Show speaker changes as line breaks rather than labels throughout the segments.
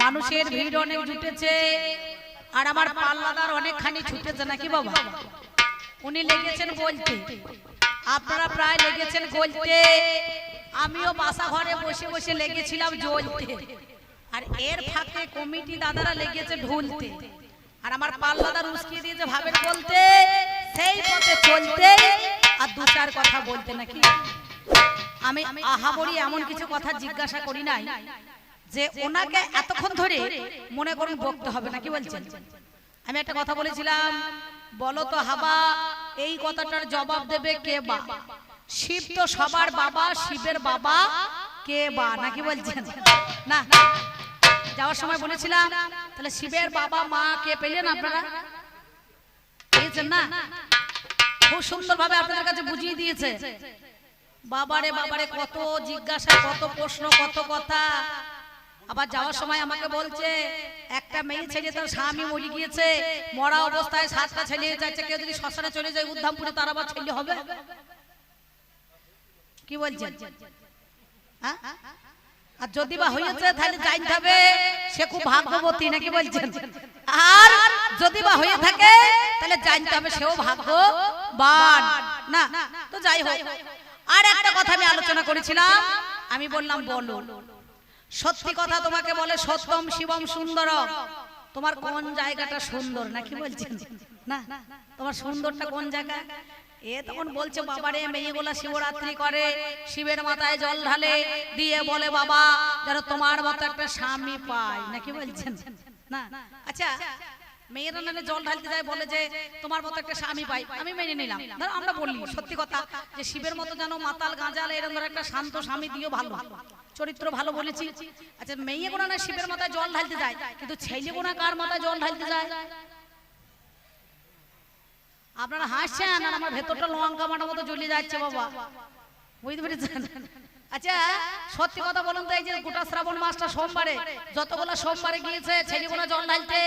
মানুষের ভিড় অনেক জুটেছে আর আমার পাল্লাদার অনেকখানি ছুটেছে নাকি বাবা? উনি লেগেছেন বলতে। আপনারা প্রায় লেগেছেন বলতে। আমিও বাসা ঘরে বসে বসে লেগেছিলাম জ্বলতে। আর এর ফাঁকে কমিটি দাদারা লেগেছে ঢুলতে। আর আমার পাল্লাদার উস্কিয়ে দিয়েছে ভাবেন বলতে? সেই পথে চলতে। আর দু চার কথা বলতে নাকি? আমি আহাবড়ি এমন কিছু কথা জিজ্ঞাসা করি নাই। যে ওনাকে এতক্ষণ ধরে মনে করুন বকতে হবে নাকি বলছেন? আমি একটা কথা বলেছিলাম বলো তো হাবা এই কথাটার জবাব দেবে কে বা? শিব তো সবার বাবা শিবের বাবা কে বা? নাকি বলছেন? না যাওয়ার সময় বলেছিলাম তাহলে শিবের বাবা মা কে পেলেন আপনারা? পেয়েছেন না? খুব সুন্দর ভাবে আপনাদের কাছে বুঝিয়ে দিয়েছে। বাবারে বাবারে কত জিজ্ঞাসা কত প্রশ্ন কত কথা। আবার যাওয়ার সময় আমাকে বলছে একটা মেয়ে ছেলে তার স্বামী মরে গিয়েছে মরা অবস্থায় সাতটা ছেলে যাচ্ছে কেউ যদি শ্মশানে চলে যায় উদ্ধামপুরে তার আবার ছেলে হবে? কি বলছেন হ্যাঁ? আর যদি বা হয়েছে তাহলে জানতে হবে। সে খুব ভাগ্যবতী নাকি বলছেন? আর যদি বা হয়ে থাকে তাহলে জানতে হবে সেও ভাগ্যবান। না তো যাই হোক। আর একটা কথা আমি আলোচনা করেছিলাম আমি বললাম বলো। সত্যি কথা তোমাকে বলে সত্যম শিবম সুন্দর। তোমার কোন জায়গাটা সুন্দর নাকি বলছেন না তোমার সুন্দরটা কোন জায়গা? এ তখন বলছে বাবারে মেয়েগুলা শিবরাত্রি করে শিবের মাথায় জল ঢালে দিয়ে বলে বাবা যেন তোমার মতো একটা স্বামী পায় নাকি বলছেন? না। আচ্ছা মেয়েরা নানে জল ঢালতে যায় বলে যে তোমার মতো একটা স্বামী পাই। আমি মেনে নিলাম। ধরো আমরা বলি সত্যি কথা যে শিবের মতো যেন মাতাল গাঁজাল এরকম ধরো একটা শান্ত স্বামী দিও ভালো। চরিত্র ভালো বলেছি। আচ্ছা মেয়ে গোনা না শিবের মাথায় জল ঢালতে যায়, কিন্তু ছেলে গোনা কার মাথায় জল ঢালতে যায়? আপনারা হাসছেন আর আমার ভেতরটা লঙ্কা মাটার মতো জ্বলে যাচ্ছে, বাবা। বুঝতে পেরেছেন? আচ্ছা সত্যি কথা বলুন তো, এই যে গোটা শ্রাবণ মাসটা সোমবারে, যতগুলো সোমবারে গিয়েছে ছেলেগুলো জল ঢালতে,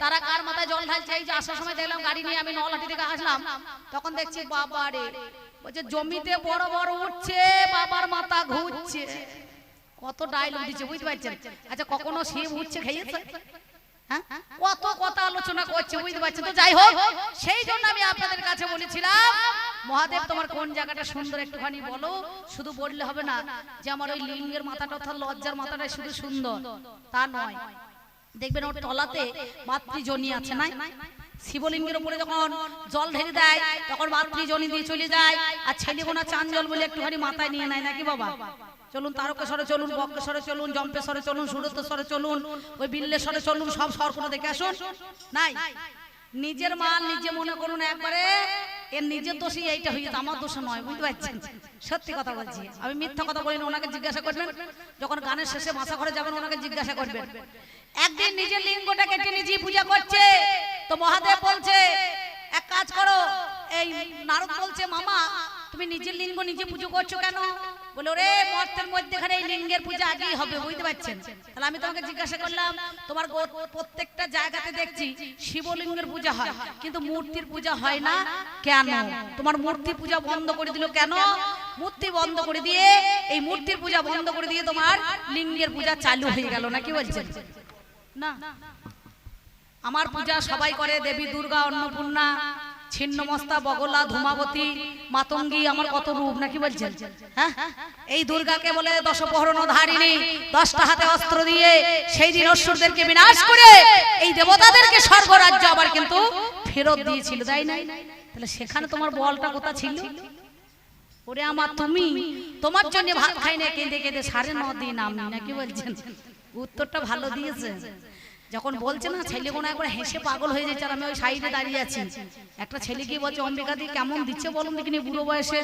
তারা কার মাথায় জল ঢালছে? এই যে আসার সময় দেখলাম গাড়ি নিয়ে আমি নলহাটি থেকে আসলাম, তখন দেখছি বাবা রে বলছে, জমিতে বড় বড় উঠছে, বাবার মাথা ঘুরছে। কত ডায়লগ দিচ্ছে বুঝতে পারছেন? আচ্ছা কখনো শিব উঠছে খেয়েছে হ্যাঁ? কত কথা আলোচনা করছে বুঝতে পারছেন? তো যাই হোক সেই জন্য আমি আপনাদের কাছে বলেছিলাম মহাদেব তোমার কোন জায়গাটা সুন্দর একটুখানি বলো? শুধু বললে হবে না যে আমার ওই লিঙ্গের মাথাটা অর্থাৎ লজ্জার মাথাটা শুধু সুন্দর। তা নয়। দেখবেন ওর তলাতে মাতৃজনী আছে না শিবলিঙ্গের উপরে যখন জল ঢেলে দেয় তখন মাতৃজনী দিয়ে চলে যায় আর ছেলেগুনা চান জল বলে একটুখানি মাথায় নিয়ে নেয় নাকি বাবা চলুন তারকেশ্বরে চলুন বক্রেশ্বরে চলুন জম্পেশ্বরে চলুন সুরতেশ্বরে চলুন ওই বিল্লেশ্বরে চলুন সব স্বরগুলো দেখে আসুন। নাই। নিজের মাল নিজে মনে করুন একবারে এর নিজের দোষী এইটা হয়ে আমার দোষ নয় বুঝতে পারছেন? সত্যি কথা বলছি আমি মিথ্যা কথা বলিনি ওনাকে জিজ্ঞাসা করবেন। যখন গানের শেষে মাথা ঘরে যাবেন ওনাকে জিজ্ঞাসা করবেন। একদিন নিজের লিঙ্গটা কেটে নিজে পূজা করছে তো মহাদেব বলছে এক কাজ করো এই নারদ বলছে মামা তুমি নিজের লিঙ্গ নিজে পুজো করছ কেন? বলে ওরে মর্তের মধ্যেখানে এই লিঙ্গের পূজা আগেই হবে বুঝতে পারছেন? তাহলে আমি তোমাকে জিজ্ঞাসা করলাম তোমার প্রত্যেকটা জায়গাতে দেখছি শিবলিঙ্গের পূজা হয় কিন্তু মূর্তির পূজা হয় না কেন? তোমার মূর্তি পূজা বন্ধ করে দিল কেন? মূর্তি বন্ধ করে দিয়ে এই মূর্তির পূজা বন্ধ করে দিয়ে তোমার লিঙ্গের পূজা চালু হয়ে গেল নাকি বলছেন? না। আমার পূজা সবাই করে দেবী দুর্গা অন্নপূর্ণা। ছিন্নমস্তা বগলা ধূমাবতী মাতঙ্গী আমার কত রূপ, নাকি বলছেন? হ্যাঁ? এই দুর্গাকে বলে দশপহরণ ধারিণী, দশটা হাতে অস্ত্র দিয়ে সেই দিন অসুরদেরকে বিনাশ করে এই দেবতাদেরকে স্বর্গরাজ্য আবার কিন্তু ফেরত দিয়েছিল, তাই না? তাহলে সেখানে তোমার বলটা কোথা ছিল? ওরে আমার তুমি, তোমার জন্য ভাত খাই না, কেঁদে কেঁদে সাড়ে ন দিন আমি, নাকি বলছেন? উত্তরটা ভালো দিয়েছে যখন বলছে না ছেলে কোনো একবার হেসে পাগল হয়ে যাচ্ছে আর আমি ওই সাইডে দাঁড়িয়ে আছি। একটা ছেলে কি বলছে অম্বিকা দি কেমন দিচ্ছে বলুন দেখিনি বুড়ো বয়সে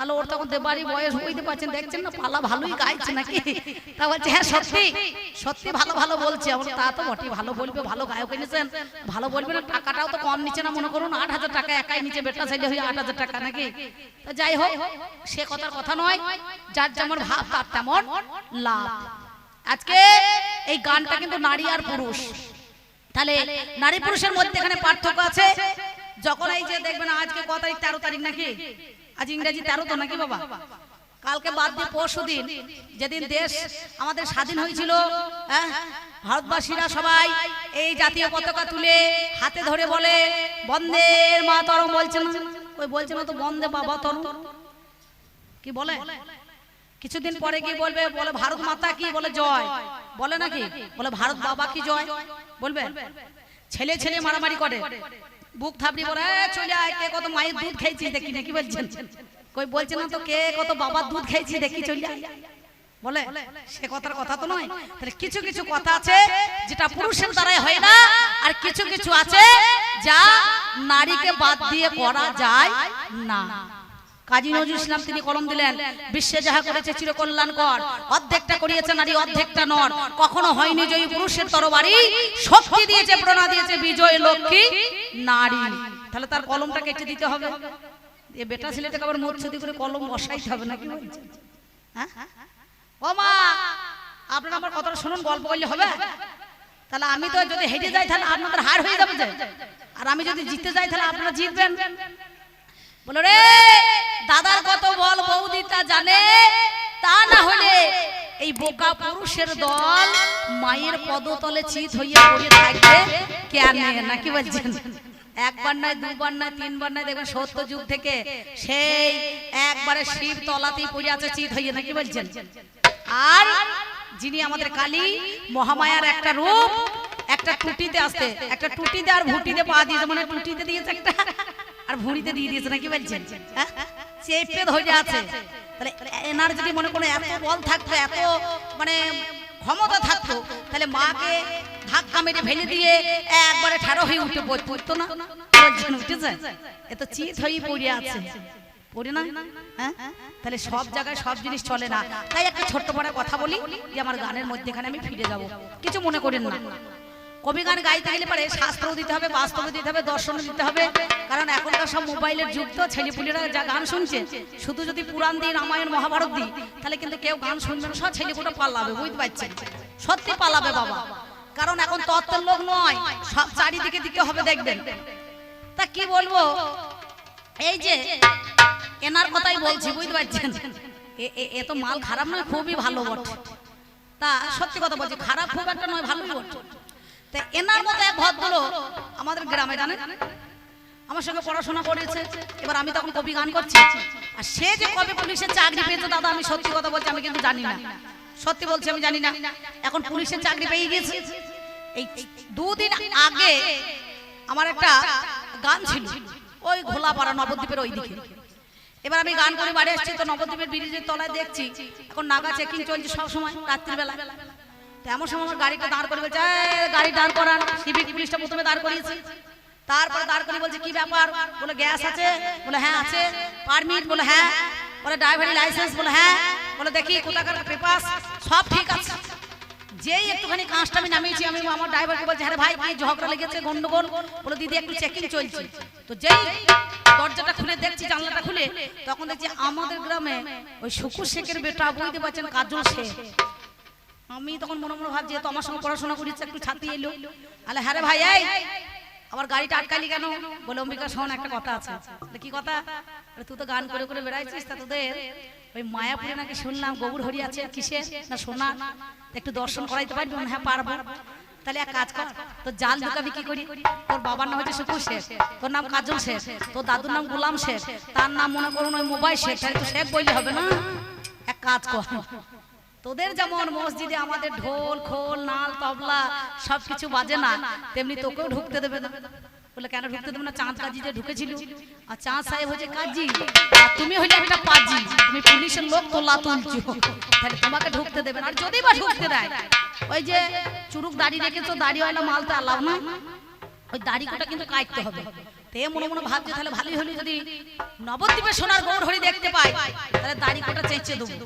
আলো ওর তখন দেবারি বয়স বুঝতে পারছেন দেখছেন না পালা ভালোই গাইছে নাকি? তা বলছে হ্যাঁ সত্যি সত্যি ভালো ভালো বলছে। আমার তা তো বটে ভালো বলবে ভালো গায়ক এনেছেন। ভালো বলবে না টাকাটাও তো কম নিচ্ছে না মনে করুন আট হাজার টাকা একাই নিচে বেটা ছেলে হয়ে আট হাজার টাকা নাকি? তা যাই হোক সে কথার কথা নয় যার যেমন ভাব তার তেমন লাভ। আজকে এই গানটা কিন্তু নারী আর পুরুষ। তাহলে নারী পুরুষের মধ্যে এখানে পার্থক্য আছে? যখন এই যে দেখবেন আজকে ক তারিখ, তেরো তারিখ নাকি? আজ ইংরেজি তেরো তো নাকি বাবা? কালকে বাদ দিয়ে পরশু দিন, যেদিন দেশ আমাদের স্বাধীন হয়েছিল হ্যাঁ? ভারতবাসীরা সবাই এই জাতীয় পতাকা তুলে হাতে ধরে বলে বন্দের মা তরম বলছে ওই বলছে তো, বন্দে বাবা তরম কি বলে? কিছুদিন পরে কি বলবে বলে ভারত মাতা কি? বলে জয়। বলে নাকি? বলে ভারত বাবা কি জয়? বলবে। ছেলে ছেলে মারামারি করে। বুক থাপড়ি বলে চলে আয় কে কত মায়ের দুধ খেয়েছি দেখি নাকি? বলছেন। কই বলছে না তো কে কত বাবার দুধ খেয়েছি দেখি চলে আয়। বলে সে কথার কথা তো নয়। তাহলে কিছু কিছু কথা আছে যেটা পুরুষের দ্বারাই হয় না আর কিছু কিছু আছে যা নারীকে বাদ দিয়ে করা যায় না। কাজী নজরুল ইসলাম তিনি কলম দিলেন বিশ্বে যাহা করেছে চিরকল্যাণকর অর্ধেকটা করিয়েছে নারী অর্ধেকটা নর। কখনো হয়নি জয়ী পুরুষের তরবারি শক্তি দিয়েছে প্রণা দিয়েছে বিজয় লক্ষ্মী নারী। তাহলে তার কলমটা কেটে দিতে হবে। এ বেটা ছেলেটাকে আবার মৎস্যদি করে কলম বসাইতে হবে নাকি হ্যাঁ? ও মা আপনারা আমার কথাটা শুনুন গল্প করলে হবে? তাহলে আমি তো যদি হেঁটে যাই তাহলে আপনাদের হার হয়ে যাবে আর আমি যদি জিততে যাই তাহলে আপনারা জিতবেন। বলো রে, দাদার কত বল, বৌদি তা জানে? তা না হলে এই বোকা পুরুষের দল মায়ের পদতলে চিত হইয়া পড়ে থাকবে কেন? নাকি বলছেন? একবার নয়, দুবার নয়, তিনবার নয়, দেখবেন সত্য যুগ থেকে সেই একবারে শিব তলাতেই পড়ে আছে, চিত হইয়া, নাকি বলছেন? আর যিনি আমাদের কালী, মহামায়ার একটা রূপ, একটা টুটিতে আসতে, একটা টুটিতে আর ভুটিতে পা দিয়েছে মানে টুটিতে দিয়েছে একটা আর ভুঁড়িতে দিয়ে দিয়েছে নাকি বলছেন? হ্যাঁ? চেপে ধরে আছে। তাহলে এনার যদি মনে কোনো এত বল থাকতো এত মানে ক্ষমতা থাকতো তাহলে মাকে ধাক্কা মেরে ফেলে দিয়ে একবারে ঠাড়ো হয়ে উঠে পড়তো না? উঠেছে? এ তো চিত হয়ে পড়ে আছে। পড়ে না? হ্যাঁ? তাহলে সব জায়গায় সব জিনিস চলে না। তাই একটা ছোট্ট বড় কথা বলি যে আমার গানের মধ্যেখানে আমি ফিরে যাব। কিছু মনে করেন না। কবি গান গাইতে গেলে পারে শাস্ত্রও দিতে হবে বাস্তবে দিতে হবে, দর্শনও দিতে হবে। কারণ এখনকার সব মোবাইলের যুগ তো, ছেলেপুলেরা যা গান শুনছে, শুধু যদি পুরাণ দিই, রামায়ণ, মহাভারত দিই, তাহলে কিন্তু কেউ গান শুনবে না, সব ছেলেপুলে পাল্লাবে বুঝতে পারছেন? সত্যি পালাবে বাবা। কারণ এখন তত্ত্বের লোক নয়, সব চারিদিকে দিকে হবে, দেখবেন। তা কি বলব? এই যে, এনার কথাই বলছি, বুঝতে পারছেন? এ তো মাল খারাপ নয়, খুবই ভালো বটে। তা সত্যি কথা বলছি, খারাপ খুব একটা নয় ভালোই বটে। তা এনার মতো এক ভদ্র আমাদের গ্রামে জানেন? আমার সঙ্গে পড়াশোনা করেছে, এবার আমি তখন কবি গান করছি। আর সে যে কবে পুলিশের চাকরি পেয়েছে দাদা আমি সত্যি কথা বলছি, আমি কিন্তু জানি না। সত্যি বলছি, আমি জানি না। এখন পুলিশের চাকরি পেয়ে গেছে এই দুদিন আগে আমার একটা গান ছিল, ওই ঘোলাপাড়া নবদ্বীপের ওই দিকে। এবার আমি গান করে বাড়ি আসছি, তো নবদ্বীপের ব্রিজের তলায় দেখছি, এখন নাগা চেকিং চলছে সব সময় রাত্রিবেলা এমন সময় আমার গাড়িটা দাঁড় করে বলছে গাড়ি দাঁড় করান, সিভিক পুলিশটা প্রথমে দাঁড় করিয়েছি। তারপর দাঁড় করে বলছে, কি ব্যাপার? বলে, গ্যাস আছে। বলে হ্যাঁ আছে। পারমিট? বলে হ্যাঁ। বলে, ড্রাইভারি লাইসেন্স? বলে হ্যাঁ। বলে, দেখি কোথাকার পেপার সব ঠিক আছে। যেই একটুখানি কাঁচটা আমি নামিয়েছি, আমি আমার ড্রাইভারকে বলছি, আরে ভাই, কি ঝগড়া লেগেছে গন্ডগোল? বলে, দিদি, একটু চেকিং চলছে। তো যেই দরজাটা খুলে দেখছি, জানলাটা খুলে, তখন দেখছি আমাদের গ্রামে ওই শুকুর শেখের বেটা, বুঝতে পারছেন, কাজল শেখ আমি তখন মনে মনে ভাবছি তো আমার সঙ্গে পড়াশোনা করেছে, একটু ছাত্রী এলো। আলে হ্যাঁ রে ভাই, এই আবার গাড়িটা আটকালি কেন? বলে, অম্বিকা, শোন, একটা কথা আছে। কি কথা? তুই তো গান করে করে বেড়াইছিস, তা তোদের ওই মায়াপুরে নাকি শুনলাম গোবর হরি আছে, কিসের? না সোনা একটু দর্শন করাইতে পারবি হ্যাঁ? পারব। তাহলে এক কাজ কর, তোর জাল ঢুকাবি কি করি? তোর বাবার নাম হচ্ছে শুকুর শেষ তোর নাম কাজল শেষ তোর দাদুর নাম গোলাম শেষ তার নাম মনে করুন ওই মোবাইল শেষ তাহলে তো শেখ বললে হবে না? এক কাজ কর তোদের যেমন মসজিদে আমাদের ঢোল খোল নাল তবলা সবকিছু বাজে না। তেমনি তোকেও ঢুকতে দেবে না। বলে কেন ঢুকতে দেবে না? চাঁদ কাজী যে ঢুকেছিল। আর চাঁদ সাহেব হচ্ছে কাজী। আর তুমি হইলে একটা পাজি। তুমি পুলিশের লোক তোলা তুলছো। তাহলে তোমাকে ঢুকতে দেবে না। আর যদি বা ঢুকতে দেয় ওই যে চুরুক দাড়ি রেখেছো দাড়িওয়ালা মাল তো আলাও না। ওই দাড়ি কোটা কিন্তু কাটতে হবে। তে মনে মনে ভাবছে তাহলে ভালোই হলি যদি নবদ্বীপে সোনার গৌর হরি দেখতে পাই তাহলে দাড়ি কোটা চেঁচে দেবো।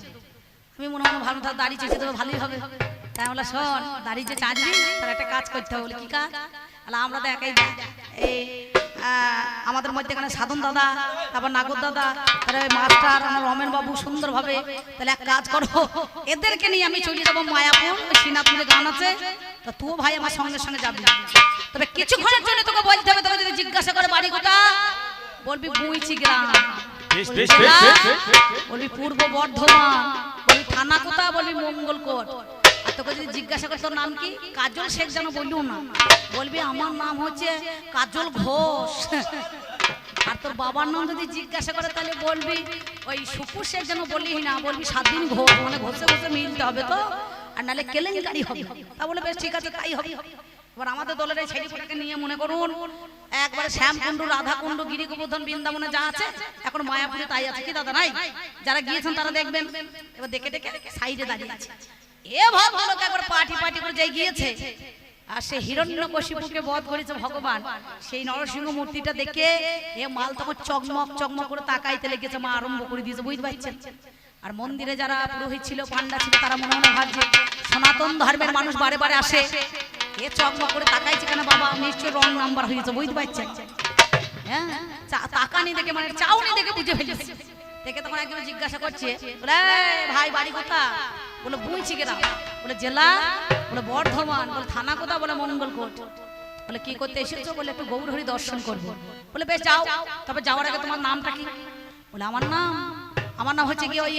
আমি মনে মনে ভালো তাহলে দাড়ি চেঁচে দেবো ভালোই হবে। তাই বলে শোন দাড়ি যে তার একটা কাজ করতে হবে কি কাজ? তাহলে আমরা তো একাই এই আমাদের মধ্যে এখানে সাধন দাদা তারপর নাগর দাদা তারপরে মাস্টার আমার রমেন বাবু সুন্দরভাবে তাহলে এক কাজ করো এদেরকে নিয়ে আমি চলে যাব মায়াপুর সিনাপুরে গান আছে তা তুও ভাই আমার সঙ্গে সঙ্গে যাবি। তবে কিছুক্ষণের জন্য তোকে বলতে হবে তোকে যদি জিজ্ঞাসা করে বাড়ি কোথা বলবি বুইছি গ্রাম। বলবি পূর্ব বর্ধমান। বলবি কথা বলি মঙ্গলকোট আর তোকে যদি জিজ্ঞাসা করে, তোর নাম কি? কাজল শেখ যেন বললিও না। বলবি, আমার নাম হচ্ছে কাজল ঘোষ। আর তোর বাবার নাম যদি জিজ্ঞাসা করে, তাহলে বলবি, ওই সুপুর শেখ যেন বললি না, বলবি স্বাধীন ঘোষ। মানে ঘষে ঘষে মিলতে হবে তো। আর নাহলে কেলেঙ্কারি হবে। তা বলে বেশ ঠিক আছে, তাই হবে। এবার আমাদের দলের এই ছেলেপুটাকে নিয়ে মনে করুন, একবারে শ্যামকুণ্ড রাধাকুণ্ড গিরি গোবর্ধন বৃন্দাবনে যা আছে, এখন মায়াপুরে তাই আছে। কি দাদা নাই? যারা গিয়েছেন তারা দেখবেন। এবার দেখে দেখে সাইডে দাঁড়িয়ে আছে। এ ভদ্রলোক একবার পার্টি পার্টি করে যাই গিয়েছে, আর সে হিরণ্যকশিপুকে বধ করেছে ভগবান। সেই নরসিংহ মূর্তিটা দেখে এ মাল তখন চকমক চকমক করে তাকাইতে লেগেছে, মা আরম্ভ করে দিয়েছে, বুঝতে পারছেন? আর মন্দিরে যারা পুরোহিত ছিল পান্ডা ছিল, তারা মনে মনে ভাবছে, সনাতন ধর্মের মানুষ বারে বারে আসে। এ চকমক করে তাকাইছে কেন বাবা? নিশ্চয় রং নাম্বার হয়েছে বুঝতে পারছেন? হ্যাঁ? তাকানি দেখে মানে চাউনি দেখে বুঝে ফেলেছে। দেখে তখন একজন জিজ্ঞাসা করছে, বলে ভাই, বাড়ি কোথা বলে বুঝছি কেনা বলে, জেলা? বলে, বর্ধমান। বলে, থানা কোথা বলে, মঙ্গলকোট। বলে, কি করতে এসেছ? বলে, একটু গৌরহরি দর্শন করব। বলে, বেশ, যাও। তবে যাওয়ার আগে তোমার নামটা কি? বলে, আমার নাম আমার নাম হচ্ছে কি ওই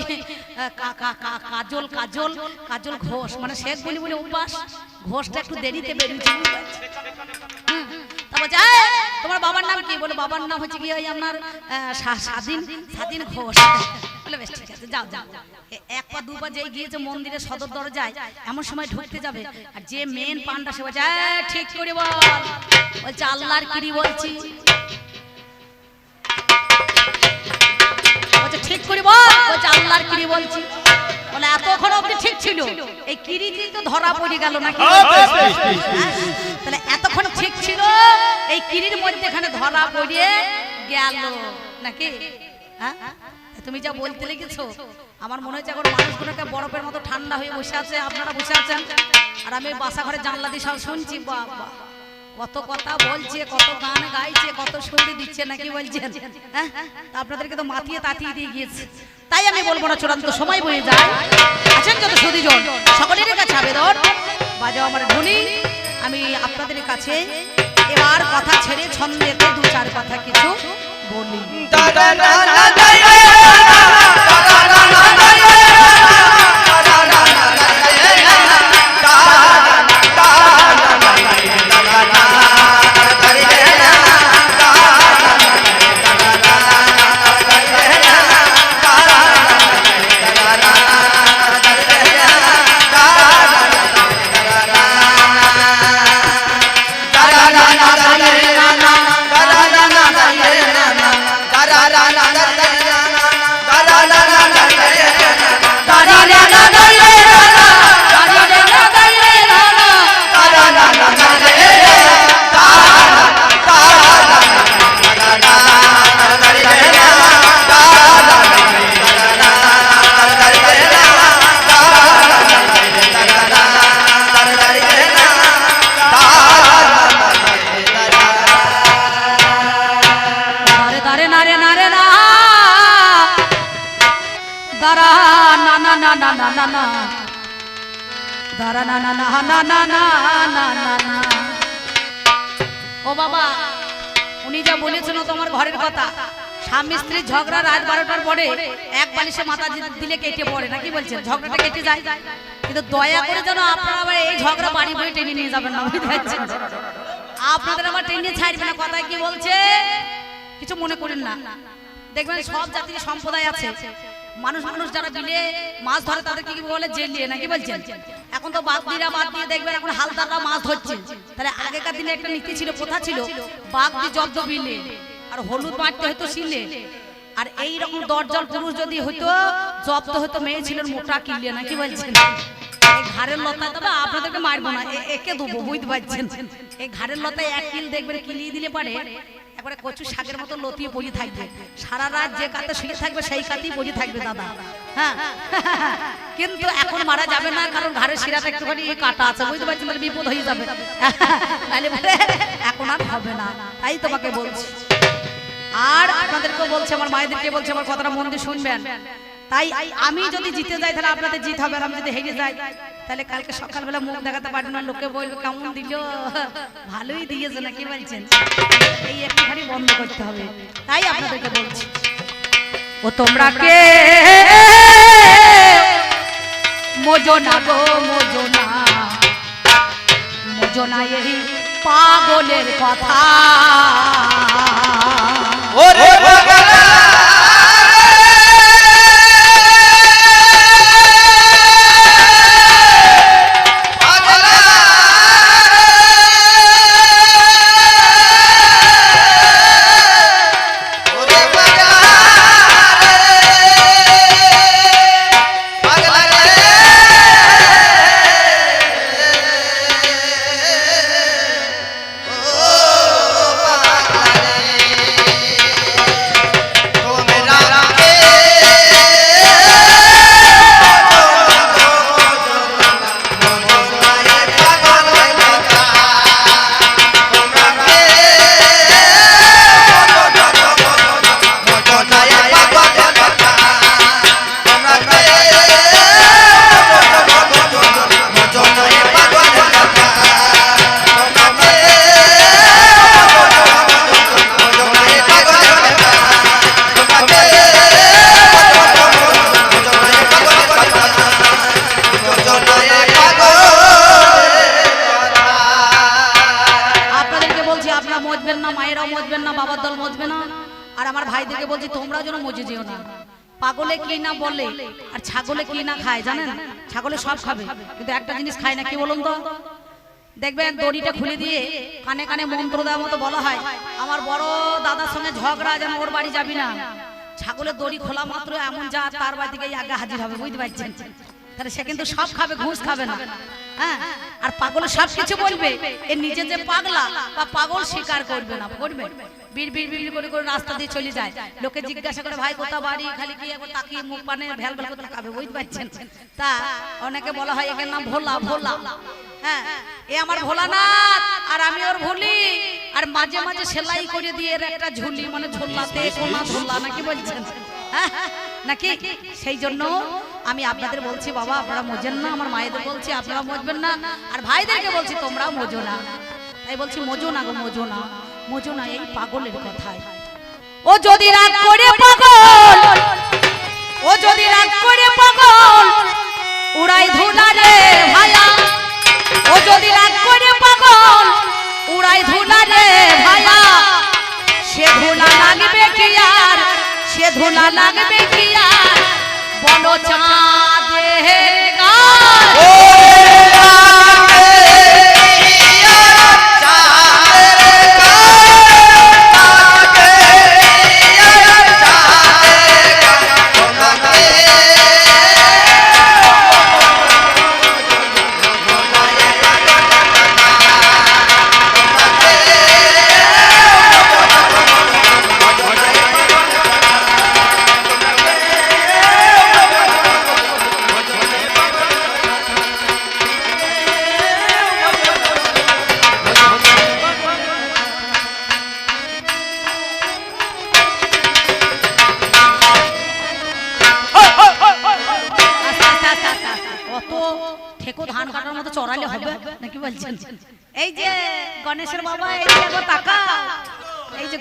কাজল কাজল কাজল ঘোষ। মানে শেখ বলি বলে উপাস। ঘোষটা একটু দেরিতে বেরিয়েছে তারপর বলছে, তোমার বাবার নাম কি? বলে বাবার নাম হচ্ছে কি ওই আপনার স্বাধীন স্বাধীন ঘোষ। বলে বেশ ঠিক আছে যাও যাও। এক পা দু পা যেই গিয়েছে মন্দিরের সদর দরজায় এমন সময় ঢুকতে যাবে। আর যে মেন পান্ডা সে বলছে ঠিক করে বল। বলছে আল্লাহর কিরি বলছি। বলছে ঠিক করে বল। বলছে আল্লাহর কিরি বলছি। বলে এতক্ষণ অব্দি ঠিক ছিল। এই কিরিতেই তো ধরা পড়ে গেল নাকি?
হ্যাঁ, বেশ, বেশ।
তাহলে এতক্ষণ ঠিক ছিল এই কিরির মধ্যে এখানে ধরা পড়িয়ে গেল নাকি? হ্যাঁ? তুমি যা বলতে লেগেছো আমার মনে হচ্ছে এখন মানুষগুলোকে বরফের মতো ঠান্ডা হয়ে বসে আছে আপনারা বসে আছেন। আর আমি বাসা ঘরে জানলা দিয়ে সব শুনছি বাবা কত কথা বলছে, কত গান গাইছে, কত সুরি দিচ্ছে নাকি বলছেন? হ্যাঁ? আপনাদেরকে তো মাতিয়ে তাতিয়ে দিয়ে গিয়েছে। তাই আমি বলব না, চূড়ান্ত সময় বয়ে যায়। আছেন যত সুদীজন সকলের কাছে আবেদন। বাজাও আমার ধ্বনি। আমি আপনাদের কাছে এবার কথা ছেড়ে ছন্দেতে দু চার কথা কিছু বলি। স্বামী স্ত্রী ঝগড়া রাত বারোটার পরে এক বালিশে মাথা দিলে কেটে পড়ে, নাকি বলছেন? ঝগড়াটা কেটে যায়। কিন্তু দয়া করে যেন আপনারা এই ঝগড়া বাড়ি বই টেনে নিয়ে যাবেন না আপনাদের আবার টেনে ছাড়বে না কথা কি বলছে? কিছু মনে করেন না। দেখবেন সব জাতির সম্প্রদায় আছে। মানুষ মানুষ যারা বিলে মাছ ধরে তাদেরকে কি বলে? জেলিয়ে, নাকি বলছেন? এখন তো বাঘ বাগদিরা বাদ দিয়ে দেখবেন এখন হালদাররা মাছ ধরছে। তাহলে আগেকার দিনে একটা নীতি ছিল, প্রথা ছিল, বাগদি জব্দ বিলে। আর হলুদ মারতে হয়তো শিলে। আর এই রকম দরজল পুরুষ যদি হইতো জব্দ হয়তো মেয়ে ছিলেন মোটা নাকি বলছেন? এই ঘাড়ের লতায় তবে আপনাদেরকে মারবো না একে দেবো বুঝতে পারছেন? এই ঘাড়ের লতায় এক কিল দেখবেন কিলিয়ে দিলে পারে একবারে কচু শাকের মতো লতিয়ে পড়ে থাকবে। সারা রাত যে কাতে শুয়ে থাকবে সেই কাতেই পড়ে থাকবে দাদা। হ্যাঁ। কিন্তু এখন মারা যাবে না কারণ ঘাড়ের শিরাটা একটুখানি কাটা আছে বুঝতে পারছেন? বিপদ হয়ে যাবে। তাহলে এখন আর হবে না। তাই তোমাকে বলছি আর আপনাদেরকে বলছে, আমার মায়েদেরকে বলছে, আমার কথাটা মন দিয়ে শুনবেন। তাই আমি যদি জিতে যাই, তাহলে আপনাদের জিত হবে, আর আমি যদি হেরে যাই, তাহলে কালকে সকালবেলা মুখ দেখাতে পারবেন না, লোকে বলবে, কেমন দিল? ভালোই দিয়েছে নাকি বলছেন? এই একটুখানি বন্ধ করতে হবে। তাই আপনাদেরকে বলছি। ও, তোমরা কে? মোজনা গো, মোজনা। মোজনা এই পাগলের কথা।
ওরে পাগলা পাগলে কি
না বলে? আর ছাগলে কি না খায়, জানেন? ছাগলে সব খাবে। কিন্তু একটা জিনিস খায় না, কি বলুন তো? দেখবেন দড়িটা খুলে দিয়ে কানে কানে মন্ত্র দেওয়ার মতো বলা হয়, আমার বড় দাদার সঙ্গে ঝগড়া, যেন ওর বাড়ি যাবি না। ছাগলের দড়ি খোলা মাত্র এমন যা তার বাড়ি থেকে আগে হাজির হবে, বুঝতে পারছেন? তাহলে সে কিন্তু সব খাবে, ঘুষ খাবে না। হ্যাঁ? আর পাগল সব কিছু বলবে, এ নিজে যে পাগলা বা পাগল স্বীকার করবে না, করবে? বিড় বিড় বিড় করে রাস্তা দিয়ে চলে যায়। জিজ্ঞাসা করে ভাই বুঝতে পারছেন? তা অনেকে বলা হয় এখানে নাম হ্যাঁ এ আমার আর আমি ওর ভুলি। আর মাঝে মাঝে সেলাই করে দিয়ে এর একটা ঝুলি মানে ঝোলাতে কোনা ঝোলা নাকি বলছেন? হ্যাঁ, নাকি? সেই জন্য আমি আপনাদের বলছি বাবা আপনারা মজেন না আমার মায়েদের বলছি আপনারা মজবেন না। আর ভাইদেরকে বলছি তোমরাও মজো না। তাই বলছি মজো না গো মজো না। মজো না এই পাগলের কথায়। ও যদি রাগ করে পাগল ও যদি রাগ করে পাগল উড়াই ধুলা রে ভায়া। ও যদি রাগ করে পাগল উড়াই ধুলা রে ভায়া। সে ধুলা লাগবে কি আর সে ধুলা লাগবে কি আর? বলো চাঁদের গান।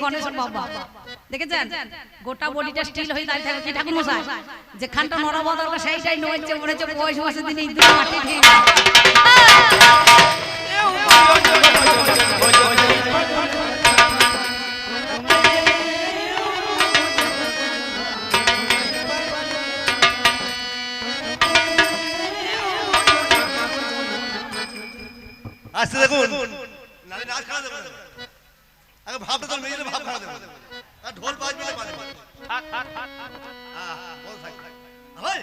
এই গণেশের বাবা। দেখেছেন? গোটা বডিটা স্টিল হয়ে দাঁড়িয়ে থাকে কি ঠাকুর মশাই? যেখানটা নড়াবো দরকার সেইটাই নড়ছে হচ্ছে পয়সা মাসের দিনে ইঁদুর মাটি
আসতে দেখুন নালে নাচ খাওয়া দেবো আগে ভাবটা তো মেয়েদের ভাব খাওয়া দেবো। আর ঢোল বাজবে না বাজবে থাক থাক থাক বল থাক হয়